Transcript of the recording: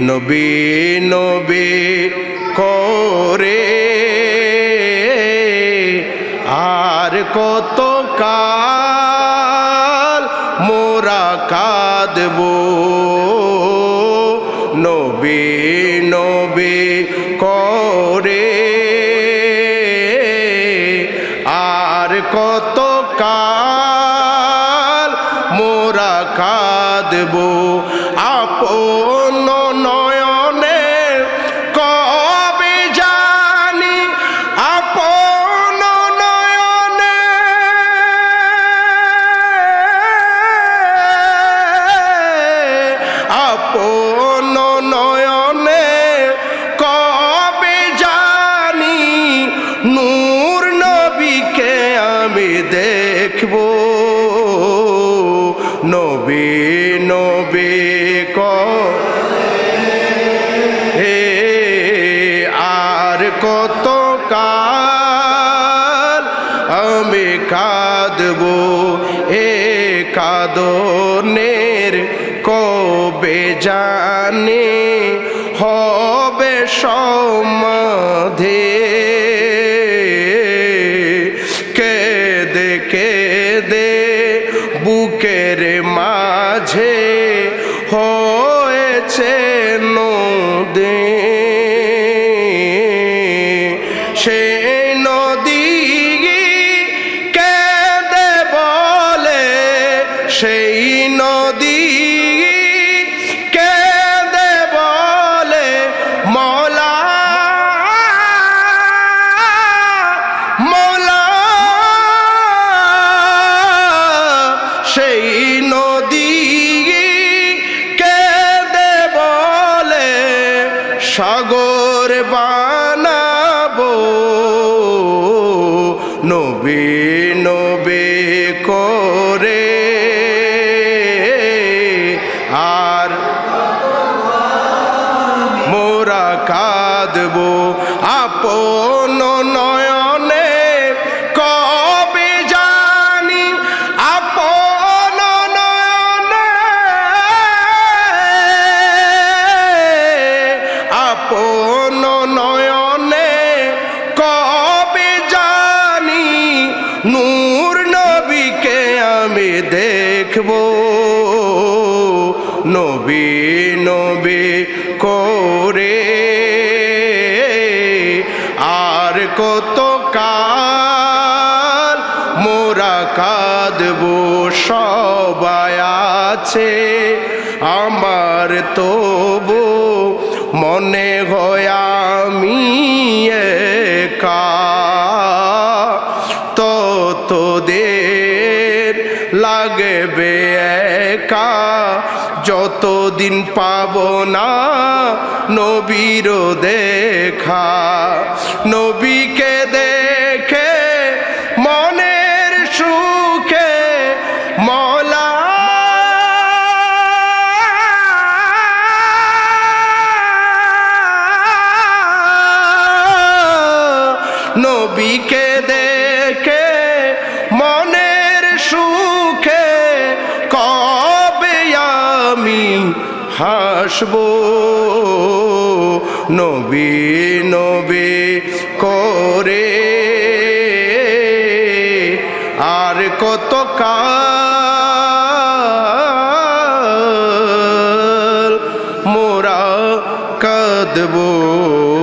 নবী নবী করে। আর কত কাল মোরা কাঁদব। নবী নবী করে। আর কত কাল মোরা কাঁদব। আপন নবী নবী ক। হে, আর কত কাল আমি কাঁদব এ কাদনের কবে জানে হবে সমাধে। কেদে কেদে বুকের মাঝে হয়েছে সেই নদী কেঁদে বলে সেই নদী কেঁদে বলে মলা মলা। সেই নবী নবী করে আর মোরা কাঁদব আপন দেখব। নবী নবী করে। আর কত কাল মোরা কাঁদব, সবাই আছে। আমার তবু মনে হয় লাগবে একা, যতদিন পাব না নবীর দেখা। নবীকে দেখে মনের সুখে মলা। নবীকে দেখে মনের হাসব। নবী নবী করে। আর কত কাল মোরা কাঁদবো।